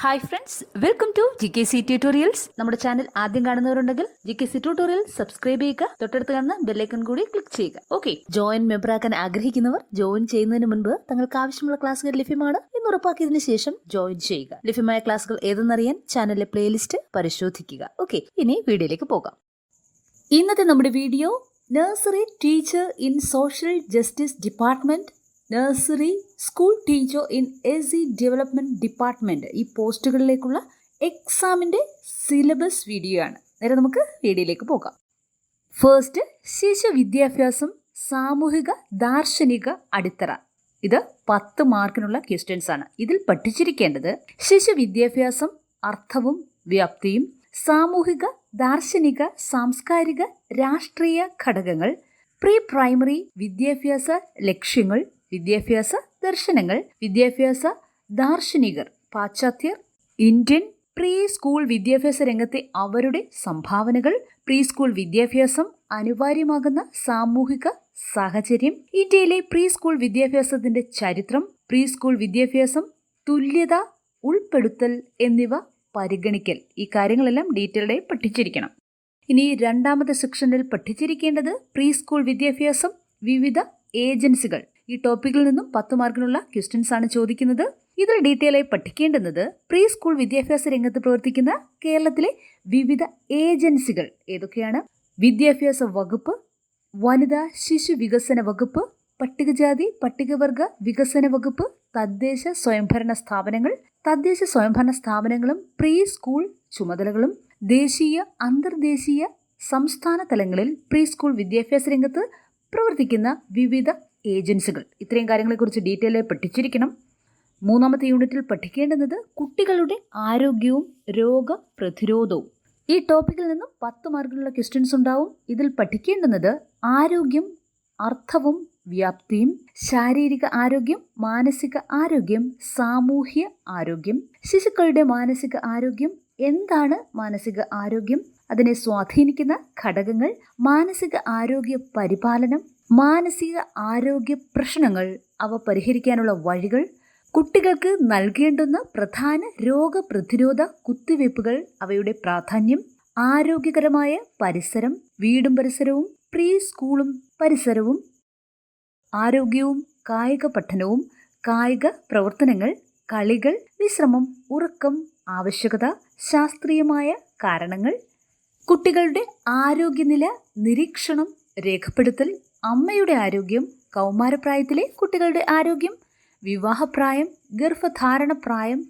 Hi friends welcome to G K C tutorials നമ്മുടെ channel ആദ്യം കാണുന്നവരുണ്ടെങ്കിൽ G K C tutorial subscribe ചെയ്യുക തൊട്ടടുത്ത് കാണുന്ന ബെല്ലൈക്കൺ കൂടി ക്ലിക്ക് ചെയ്യുക. ഓക്കെ ജോയിൻ മെമ്പർ ആക്കാൻ ആഗ്രഹിക്കുന്നവർ ജോയിൻ ചെയ്യുന്നതിന് മുൻപ് തങ്ങൾക്ക് ആവശ്യമുള്ള ക്ലാസ്സുകൾ ലഭ്യമാണ് എന്ന് ഉറപ്പാക്കിയതിനു ശേഷം ജോയിൻ ചെയ്യുക. ലഭ്യമായ ക്ലാസ്സുകൾ ഏതെന്നറിയാൻ ചാനലിലെ പ്ലേലിസ്റ്റ് പരിശോധിക്കുക. ഓക്കെ ഇനി വീഡിയോയിലേക്ക് പോകാം. ഇന്നത്തെ നമ്മുടെ video nursery teacher in social justice department nursery school teacher in S C development department ഈ പോസ്റ്റുകളിലേക്കുള്ള എക്സാമിന്റെ സിലബസ് വീഡിയോ ആണ്. നേരെ നമുക്ക് വീഡിയോയിലേക്ക് പോകാം. ഫസ്റ്റ് ശിശു വിദ്യാഭ്യാസം സാമൂഹിക ദാർശനിക അടിത്തറ. ഇത് പത്ത് മാർക്കിനുള്ള ക്വസ്റ്റ്യൻസ് ആണ്. ഇതിൽ പഠിച്ചിരിക്കേണ്ടത് ശിശു വിദ്യാഭ്യാസം അർത്ഥവും വ്യാപ്തിയും സാമൂഹിക ദാർശനിക സാംസ്കാരിക രാഷ്ട്രീയ ഘടകങ്ങൾ പ്രീ പ്രൈമറി വിദ്യാഭ്യാസ ലക്ഷ്യങ്ങൾ വിദ്യാഭ്യാസ ദർശനങ്ങൾ വിദ്യാഭ്യാസ ദാർശനികർ പാശ്ചാത്യർ ഇന്ത്യൻ പ്രീ സ്കൂൾ വിദ്യാഭ്യാസ രംഗത്തെ അവരുടെ സംഭാവനകൾ പ്രീ സ്കൂൾ വിദ്യാഭ്യാസം അനിവാര്യമാകുന്ന സാമൂഹിക സാഹചര്യം ഇന്ത്യയിലെ പ്രീ സ്കൂൾ വിദ്യാഭ്യാസത്തിന്റെ ചരിത്രം പ്രീ സ്കൂൾ വിദ്യാഭ്യാസം തുല്യത ഉൾപ്പെടുത്തൽ എന്നിവ പരിഗണിക്കൽ. ഈ കാര്യങ്ങളെല്ലാം ഡീറ്റെയിൽഡായി പഠിച്ചിരിക്കണം. ഇനി രണ്ടാമത്തെ സെക്ഷനിൽ പഠിച്ചിരിക്കേണ്ടത് പ്രീ സ്കൂൾ വിദ്യാഭ്യാസം വിവിധ ഏജൻസികൾ ഈ ടോപ്പിക്കിൽ നിന്നും പത്ത് മാർക്കിനുള്ള ക്വസ്റ്റ്യൻസ് ആണ് ചോദിക്കുന്നത്. ഇതിൽ ഡീറ്റെയിൽ ആയി പഠിക്കേണ്ടുന്നത് പ്രീ സ്കൂൾ വിദ്യാഭ്യാസ രംഗത്ത് പ്രവർത്തിക്കുന്ന കേരളത്തിലെ വിവിധ ഏജൻസികൾ ഏതൊക്കെയാണ്? വിദ്യാഭ്യാസ വകുപ്പ് വനിതാ ശിശു വികസന വകുപ്പ് പട്ടികജാതി പട്ടികവർഗ വികസന വകുപ്പ് തദ്ദേശ സ്വയംഭരണ സ്ഥാപനങ്ങൾ തദ്ദേശ സ്വയംഭരണ സ്ഥാപനങ്ങളും പ്രീ സ്കൂൾ ചുമതലകളും ദേശീയ അന്തർദേശീയ സംസ്ഥാന തലങ്ങളിൽ പ്രീ സ്കൂൾ വിദ്യാഭ്യാസ രംഗത്ത് പ്രവർത്തിക്കുന്ന വിവിധ ഏജൻസികൾ. ഇത്രയും കാര്യങ്ങളെക്കുറിച്ച് ഡീറ്റെയിൽ ആയി പഠിച്ചിരിക്കണം. മൂന്നാമത്തെ യൂണിറ്റിൽ പഠിക്കേണ്ടുന്നത് കുട്ടികളുടെ ആരോഗ്യവും രോഗപ്രതിരോധവും. ഈ ടോപ്പിക്കിൽ നിന്നും പത്ത് മാർക്കിലുള്ള ക്വസ്റ്റ്യൻസ് ഉണ്ടാവും. ഇതിൽ പഠിക്കേണ്ടുന്നത് ആരോഗ്യം അർത്ഥവും വ്യാപ്തിയും ശാരീരിക ആരോഗ്യം മാനസിക ആരോഗ്യം സാമൂഹ്യ ആരോഗ്യം ശിശുക്കളുടെ മാനസിക ആരോഗ്യം എന്താണ് മാനസിക ആരോഗ്യം അതിനെ സ്വാധീനിക്കുന്ന ഘടകങ്ങൾ മാനസിക ആരോഗ്യ പരിപാലനം മാനസിക ആരോഗ്യ പ്രശ്നങ്ങൾ അവ പരിഹരിക്കാനുള്ള വഴികൾ കുട്ടികൾക്ക് നൽകേണ്ടുന്ന പ്രധാന രോഗപ്രതിരോധ കുത്തിവയ്പ്പുകൾ അവയുടെ പ്രാധാന്യം ആരോഗ്യകരമായ പരിസരം വീടും പരിസരവും പ്രീ സ്കൂളും പരിസരവും ആരോഗ്യവും കായിക പഠനവും കായിക പ്രവർത്തനങ്ങൾ കളികൾ വിശ്രമം ഉറക്കം ആവശ്യകത ശാസ്ത്രീയമായ കാരണങ്ങൾ കുട്ടികളുടെ ആരോഗ്യനില നിരീക്ഷണം രേഖപ്പെടുത്തൽ അമ്മയുടെ ആരോഗ്യം കൗമാരപ്രായത്തിലെ കുട്ടികളുടെ ആരോഗ്യം വിവാഹപ്രായം ഗർഭധാരണപ്രായം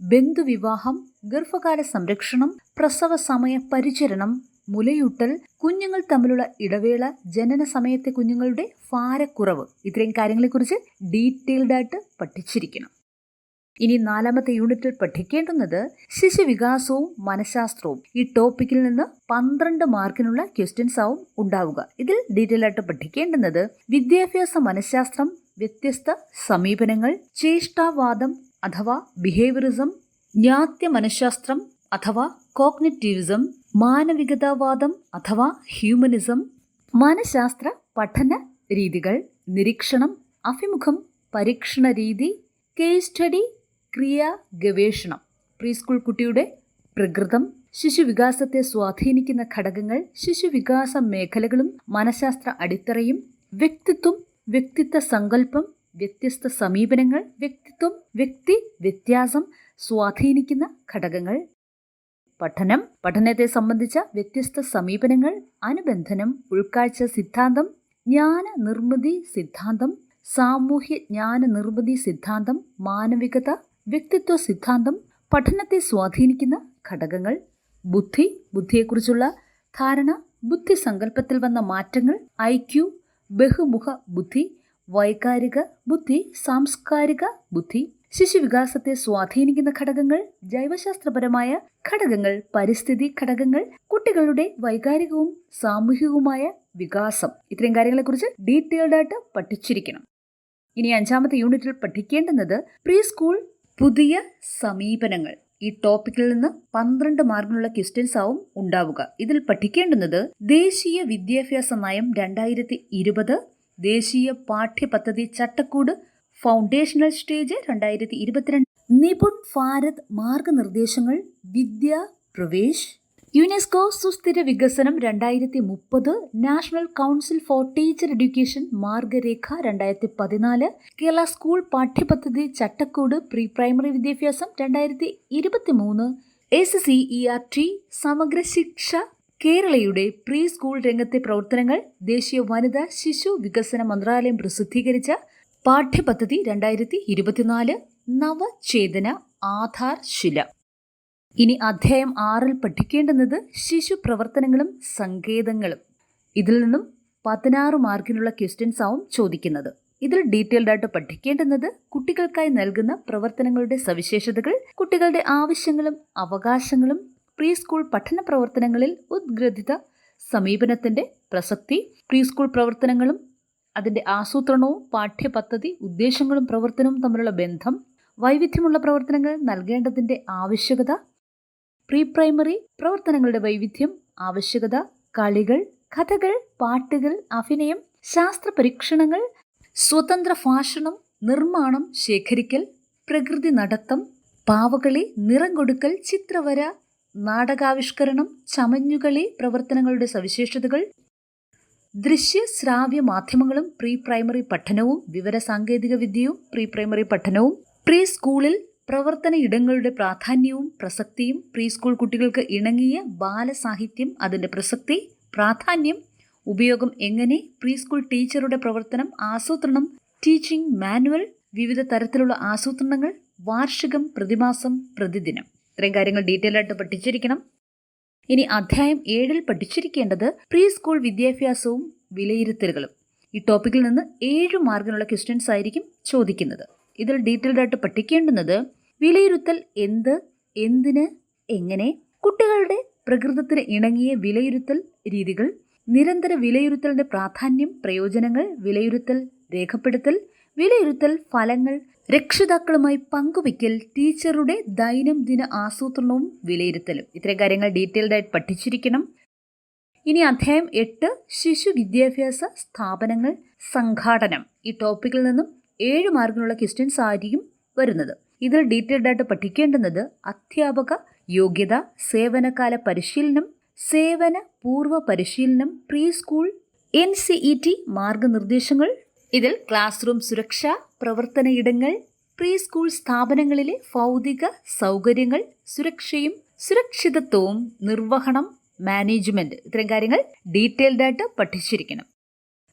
ബന്ധുവിവാഹം ഗർഭകാല സംരക്ഷണം പ്രസവ സമയ പരിചരണം മുലയൂട്ടൽ കുഞ്ഞുങ്ങൾ തമ്മിലുള്ള ഇടവേള ജനന സമയത്തെ കുഞ്ഞുങ്ങളുടെ ഭാരക്കുറവ്. ഇത്രയും കാര്യങ്ങളെക്കുറിച്ച് ഡീറ്റെയിൽഡായിട്ട് പഠിച്ചിരിക്കണം. ഇനി നാലാമത്തെ യൂണിറ്റിൽ പഠിക്കേണ്ടുന്നത് ശിശുവികാസവും മനഃശാസ്ത്രവും. ഈ ടോപ്പിക്കിൽ നിന്ന് പന്ത്രണ്ട് മാർക്കിനുള്ള ക്വസ്റ്റ്യൻസ് ആവും ഉണ്ടാവുക. ഇതിൽ ഡീറ്റെയിൽ ആയിട്ട് പഠിക്കേണ്ടുന്നത് വിദ്യാഭ്യാസ മനഃശാസ്ത്രം വ്യത്യസ്ത സമീപനങ്ങൾ ചേഷ്ടാവാദം അഥവാ ബിഹേവിയറിസം ജ്ഞാത്യ മനഃശാസ്ത്രം അഥവാ കോഗ്നിറ്റീവിസം മാനവികതാവാദം അഥവാ ഹ്യൂമനിസം മനഃശാസ്ത്ര പഠന രീതികൾ നിരീക്ഷണം അഭിമുഖം പരീക്ഷണ രീതി കേസ് സ്റ്റഡി ക്രിയ ഗവേഷണം. പ്രീ സ്കൂൾ കുട്ടിയുടെ പ്രകൃതം ശിശുവികാസത്തെ സ്വാധീനിക്കുന്ന ഘടകങ്ങൾ ശിശുവികാസ മേഖലകളും മനഃശാസ്ത്ര അടിത്തറയും വ്യക്തിത്വം വ്യക്തിത്വ സങ്കല്പം വ്യത്യസ്ത സമീപനങ്ങൾ വ്യക്തിത്വം വ്യക്തി വ്യത്യാസം സ്വാധീനിക്കുന്ന ഘടകങ്ങൾ. പഠനം പഠനത്തെ സംബന്ധിച്ച വ്യത്യസ്ത സമീപനങ്ങൾ അനുബന്ധനം ഉൾക്കാഴ്ച സിദ്ധാന്തം ജ്ഞാന നിർമ്മിതി സിദ്ധാന്തം സാമൂഹ്യ ജ്ഞാന നിർമ്മിതി സിദ്ധാന്തം മാനവികത വ്യക്തിത്വ സിദ്ധാന്തം പഠനത്തെ സ്വാധീനിക്കുന്ന ഘടകങ്ങൾ ബുദ്ധി ബുദ്ധിയെക്കുറിച്ചുള്ള ധാരണ ബുദ്ധി സങ്കല്പത്തിൽ വന്ന മാറ്റങ്ങൾ ഐക്യു ബഹുമുഖ ബുദ്ധി വൈകാരിക ബുദ്ധി സാംസ്കാരിക ബുദ്ധി ശിശുവികാസത്തെ സ്വാധീനിക്കുന്ന ഘടകങ്ങൾ ജൈവശാസ്ത്രപരമായ ഘടകങ്ങൾ പരിസ്ഥിതി ഘടകങ്ങൾ കുട്ടികളുടെ വൈകാരികവും സാമൂഹികവുമായ വികാസം. ഇത്രയും കാര്യങ്ങളെക്കുറിച്ച് ഡീറ്റെയിൽഡായിട്ട് പഠിച്ചിരിക്കണം. ഇനി അഞ്ചാമത്തെ യൂണിറ്റിൽ പഠിക്കേണ്ടുന്നത് പ്രീ സ്കൂൾ പുതിയ സമീപനങ്ങൾ. ഈ ടോപ്പിക്കിൽ നിന്ന് പന്ത്രണ്ട് മാർക്കിനുള്ള ക്വസ്റ്റ്യൻസ് ആവും ഉണ്ടാവുക. ഇതിൽ പഠിക്കേണ്ടുന്നത് ദേശീയ വിദ്യാഭ്യാസ നയം രണ്ടായിരത്തി ഇരുപത് ദേശീയ പാഠ്യപദ്ധതി ചട്ടക്കൂട് ഫൗണ്ടേഷണൽ സ്റ്റേജ് രണ്ടായിരത്തി ഇരുപത്തിരണ്ട് നിപുൺ ഭാരത് മാർഗനിർദ്ദേശങ്ങൾ വിദ്യ പ്രവേശ് യുനെസ്കോ സുസ്ഥിര വികസനം രണ്ടായിരത്തി മുപ്പത് national council for teacher education മാർഗരേഖ രണ്ടായിരത്തി പതിനാല് കേരള സ്കൂൾ പാഠ്യപദ്ധതി ചട്ടക്കൂട് പ്രീ പ്രൈമറി വിദ്യാഭ്യാസം രണ്ടായിരത്തി ഇരുപത്തി മൂന്ന് S C E R T സമഗ്ര ശിക്ഷ കേരളയുടെ പ്രീ സ്കൂൾ രംഗത്തെ പ്രവർത്തനങ്ങൾ ദേശീയ വനിതാ ശിശു വികസന മന്ത്രാലയം പ്രസിദ്ധീകരിച്ച പാഠ്യപദ്ധതി രണ്ടായിരത്തി ഇരുപത്തിനാല് നവചേതന ആധാർ ശില. ഇനി അധ്യായം ആറിൽ പഠിക്കേണ്ടുന്നത് ശിശു പ്രവർത്തനങ്ങളും സങ്കേതങ്ങളും. ഇതിൽ നിന്നും പതിനാറ് മാർക്കിനുള്ള ക്വസ്റ്റ്യൻസ് ആവും ചോദിക്കുന്നത്. ഇതിൽ ഡീറ്റെയിൽഡ് ആയിട്ട് പഠിക്കേണ്ടുന്നത് കുട്ടികൾക്കായി നൽകുന്ന പ്രവർത്തനങ്ങളുടെ സവിശേഷതകൾ കുട്ടികളുടെ ആവശ്യങ്ങളും അവകാശങ്ങളും പ്രീ സ്കൂൾ പഠന പ്രവർത്തനങ്ങളിൽ ഉദ്ഗ്രഥിത സമീപനത്തിന്റെ പ്രസക്തി പ്രീ സ്കൂൾ പ്രവർത്തനങ്ങളും അതിന്റെ ആസൂത്രണവും പാഠ്യപദ്ധതി ഉദ്ദേശങ്ങളും പ്രവർത്തനവും തമ്മിലുള്ള ബന്ധം വൈവിധ്യമുള്ള പ്രവർത്തനങ്ങൾ നൽകേണ്ടതിന്റെ ആവശ്യകത പ്രീ പ്രൈമറി പ്രവർത്തനങ്ങളുടെ വൈവിധ്യം ആവശ്യകത കളികൾ കഥകൾ പാട്ടുകൾ അഭിനയം ശാസ്ത്ര പരീക്ഷണങ്ങൾ സ്വതന്ത്ര ഭാഷണം നിർമ്മാണം ശേഖരിക്കൽ പ്രകൃതി നടത്തം പാവകളി നിറം കൊടുക്കൽ ചിത്രവര നാടകാവിഷ്കരണം ചമഞ്ഞുകളി പ്രവർത്തനങ്ങളുടെ സവിശേഷതകൾ ദൃശ്യ ശ്രാവ്യ മാധ്യമങ്ങളും പ്രീ പ്രൈമറി പഠനവും വിവര സാങ്കേതിക വിദ്യയും പ്രീ പ്രൈമറി പഠനവും പ്രീ സ്കൂളിൽ പ്രവർത്തന ഇടങ്ങളുടെ പ്രാധാന്യവും പ്രസക്തിയും പ്രീ സ്കൂൾ കുട്ടികൾക്ക് ഇണങ്ങിയ ബാലസാഹിത്യം അതിന്റെ പ്രസക്തി പ്രാധാന്യം ഉപയോഗം എങ്ങനെ പ്രീ സ്കൂൾ ടീച്ചറുടെ പ്രവർത്തനം ആസൂത്രണം ടീച്ചിങ് മാനുവൽ വിവിധ തരത്തിലുള്ള ആസൂത്രണങ്ങൾ വാർഷികം പ്രതിമാസം പ്രതിദിനം. ഇത്രയും കാര്യങ്ങൾ ഡീറ്റെയിൽ ആയിട്ട് പഠിച്ചിരിക്കണം. ഇനി അധ്യായം ഏഴിൽ പഠിച്ചിരിക്കേണ്ടത് പ്രീ സ്കൂൾ വിദ്യാഭ്യാസവും വിലയിരുത്തലുകളും. ഈ ടോപ്പിക്കിൽ നിന്ന് ഏഴ് മാർക്കിനുള്ള ക്വസ്റ്റ്യൻസ് ആയിരിക്കും ചോദിക്കുന്നത്. ഇതിൽ ഡീറ്റെയിൽഡ് ആയിട്ട് പഠിക്കേണ്ടുന്നത് വിലയിരുത്തൽ എന്ത് എന്തിന് എങ്ങനെ കുട്ടികളുടെ പ്രകൃതത്തിന് ഇണങ്ങിയ വിലയിരുത്തൽ രീതികൾ നിരന്തര വിലയിരുത്തലിന്റെ പ്രാധാന്യം പ്രയോജനങ്ങൾ വിലയിരുത്തൽ രേഖപ്പെടുത്തൽ വിലയിരുത്തൽ ഫലങ്ങൾ രക്ഷിതാക്കളുമായി പങ്കുവയ്ക്കൽ ടീച്ചറുടെ ദൈനംദിന ആസൂത്രണവും വിലയിരുത്തലും. ഇത്തരം കാര്യങ്ങൾ ഡീറ്റെയിൽഡ് ആയിട്ട് പഠിച്ചിരിക്കണം. ഇനി അധ്യായം എട്ട് ശിശു വിദ്യാഭ്യാസ സ്ഥാപനങ്ങൾ സംഘാടനം. ഈ ടോപ്പിക്കിൽ നിന്നും ഏഴ് മാർക്കിനുള്ള ക്വസ്റ്റ്യൻസ് ആയിരിക്കും വരുന്നത്. ഇതിൽ ഡീറ്റെയിൽഡ് ആയിട്ട് പഠിക്കേണ്ടുന്നത് അധ്യാപക യോഗ്യത സേവനകാല പരിശീലനം സേവന പൂർവ പരിശീലനം pre school N C E T മാർഗനിർദ്ദേശങ്ങൾ ഇതിൽ ക്ലാസ് റൂം സുരക്ഷ പ്രവർത്തന ഇടങ്ങൾ പ്രീ സ്കൂൾ സ്ഥാപനങ്ങളിലെ ഭൗതിക സൗകര്യങ്ങൾ സുരക്ഷയും സുരക്ഷിതത്വവും നിർവഹണം മാനേജ്മെന്റ് ഇത്തരം കാര്യങ്ങൾ ഡീറ്റെയിൽഡ് ആയിട്ട് പഠിച്ചിരിക്കണം.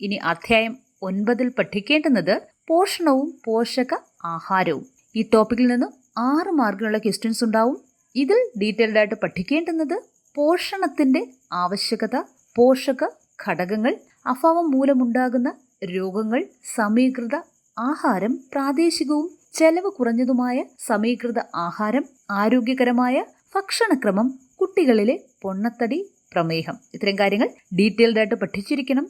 ഇനി അധ്യായം ഒൻപതിൽ പഠിക്കേണ്ടുന്നത് പോഷണവും പോഷക ആഹാരവും. ഈ ടോപ്പിക്കിൽ നിന്ന് ആറ് മാർക്കിനുള്ള ക്വസ്റ്റ്യൻസ് ഉണ്ടാവും. ഇതിൽ ഡീറ്റെയിൽഡ് ആയിട്ട് പഠിക്കേണ്ടുന്നത് പോഷണത്തിന്റെ ആവശ്യകത പോഷക ഘടകങ്ങൾ അഭാവം മൂലമുണ്ടാകുന്ന രോഗങ്ങൾ സമീകൃത ആഹാരം പ്രാദേശികവും ചെലവ് കുറഞ്ഞതുമായ സമീകൃത ആഹാരം ആരോഗ്യകരമായ ഭക്ഷണക്രമം കുട്ടികളിലെ പൊണ്ണത്തടി പ്രമേഹം. ഇത്തരം കാര്യങ്ങൾ ഡീറ്റെയിൽഡ് ആയിട്ട് പഠിച്ചിരിക്കണം.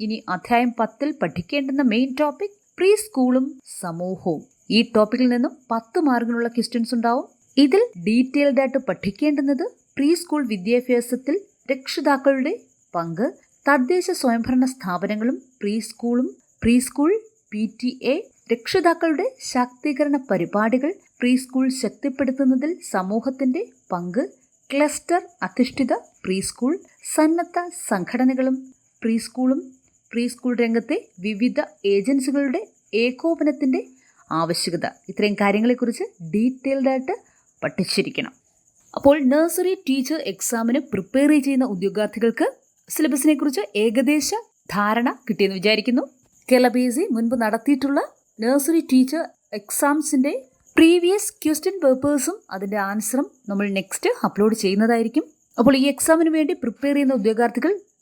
ഇനി അധ്യായം പത്തിൽ പഠിക്കേണ്ടുന്ന മെയിൻ ടോപ്പിക് പ്രീ സ്കൂളും സമൂഹവും. ഈ ടോപ്പിക്കിൽ നിന്നും പത്ത് മാർക്കിനുള്ള ക്വസ്റ്റ്യൻസ് ഉണ്ടാവും. ഇതിൽ ഡീറ്റെയിൽഡ് ആയിട്ട് പഠിക്കേണ്ടുന്നത് പ്രീ സ്കൂൾ വിദ്യാഭ്യാസത്തിൽ രക്ഷിതാക്കളുടെ പങ്ക് തദ്ദേശ സ്വയംഭരണ സ്ഥാപനങ്ങളും പ്രീ സ്കൂളും pre school P T A രക്ഷിതാക്കളുടെ ശാക്തീകരണ പരിപാടികൾ പ്രീ സ്കൂൾ ശക്തിപ്പെടുത്തുന്നതിൽ സമൂഹത്തിന്റെ പങ്ക് ക്ലസ്റ്റർ അധിഷ്ഠിത പ്രീ സ്കൂൾ സന്നദ്ധ സംഘടനകളും പ്രീ സ്കൂളും പ്രീ സ്കൂൾ രംഗത്തെ വിവിധ ഏജൻസികളുടെ ഏകോപനത്തിന്റെ ആവശ്യകത. ഇത്രയും കാര്യങ്ങളെക്കുറിച്ച് ഡീറ്റെയിൽഡായിട്ട് പഠിച്ചിരിക്കണം. അപ്പോൾ നഴ്സറി ടീച്ചർ എക്സാമിന് പ്രിപ്പയർ ചെയ്യുന്ന ഉദ്യോഗാർത്ഥികൾക്ക് സിലബസിനെ കുറിച്ച് ഏകദേശ ധാരണ കിട്ടിയെന്ന് വിചാരിക്കുന്നു. കേരള പി എസ് സി മുൻപ് നടത്തിയിട്ടുള്ള നഴ്സറി ടീച്ചർ എക്സാംസിന്റെ പ്രീവിയസ് ക്വസ്റ്റ്യൻ പേപ്പേഴ്സും അതിന്റെ ആൻസറും നമ്മൾ നെക്സ്റ്റ് അപ്ലോഡ് ചെയ്യുന്നതായിരിക്കും. അപ്പോൾ ഈ എക്സാമിന് വേണ്ടി പ്രിപ്പയർ ചെയ്യുന്ന ഉദ്യോഗാർത്ഥികൾ